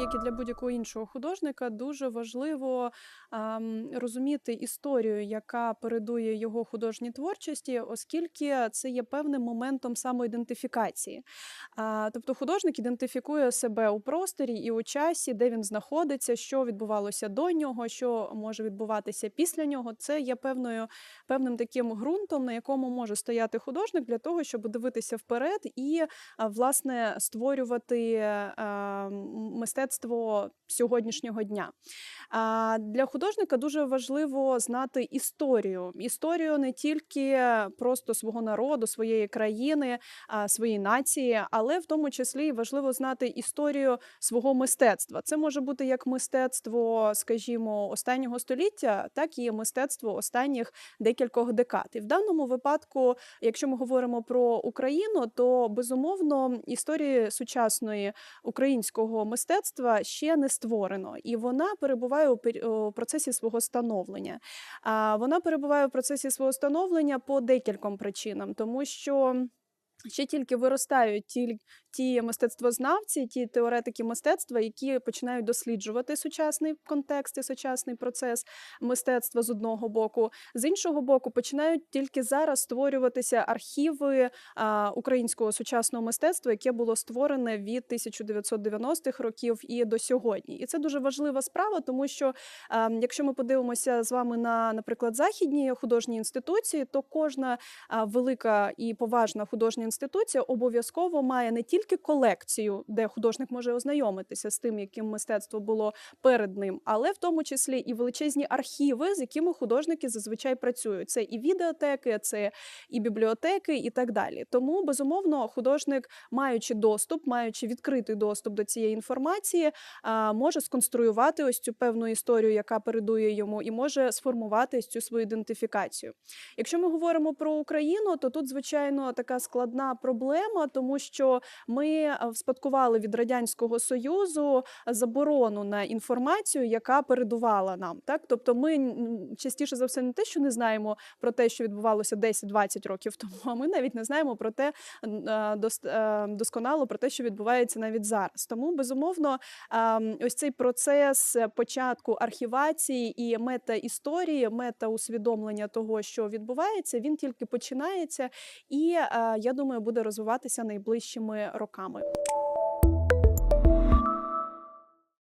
як і для будь-якого іншого художника, дуже важливо ам, розуміти історію, яка передує його художній творчості, оскільки це є певним моментом самоідентифікації. А, тобто художник ідентифікує себе у просторі і у часі, де він знаходиться, що відбувалося до нього, що може відбуватися після нього. Це є певною, певним таким ґрунтом, на якому може стояти художник для того, щоб дивитися вперед і власне створювати е, м, мистецтво сьогоднішнього дня. А для художника дуже важливо знати історію. Історію не тільки просто свого народу, своєї країни, своєї нації, але в тому числі важливо знати історію свого мистецтва. Це може бути як мистецтво, скажімо, останнього століття, так і мистецтво останніх декількох декад. І в даному випадку, якщо ми говоримо про Україну, то безумовно історії сучасної українського мистецтва ще не створено, і вона перебуває у у процесі свого становлення. А вона перебуває в процесі свого становлення по декільком причинам, тому що. Ще тільки виростають ті, ті мистецтвознавці, ті теоретики мистецтва, які починають досліджувати сучасний контекст і сучасний процес мистецтва з одного боку. З іншого боку, починають тільки зараз створюватися архіви а, українського сучасного мистецтва, яке було створене від 1990-х років і до сьогодні. І це дуже важлива справа, тому що а, якщо ми подивимося з вами на, наприклад, західні художні інституції, то кожна а, велика і поважна художня інституція обов'язково має не тільки колекцію, де художник може ознайомитися з тим, яким мистецтво було перед ним, але в тому числі і величезні архіви, з якими художники зазвичай працюють. Це і відеотеки, це і бібліотеки, і так далі. Тому безумовно художник, маючи доступ, маючи відкритий доступ до цієї інформації, може сконструювати ось цю певну історію, яка передує йому, і може сформувати цю свою ідентифікацію. Якщо ми говоримо про Україну, то тут звичайно така складна проблема, тому що ми вспадкували від радянського союзу заборону на інформацію, яка передувала нам. Так, тобто, ми частіше за все не те, що не знаємо про те, що відбувалося 10-20 років тому, а ми навіть не знаємо про те досконало про те, що відбувається навіть зараз. Тому безумовно, ось цей процес початку архівації і мета-історії, мета-усвідомлення того, що відбувається, він тільки починається, і я думаю, буде розвиватися найближчими роками.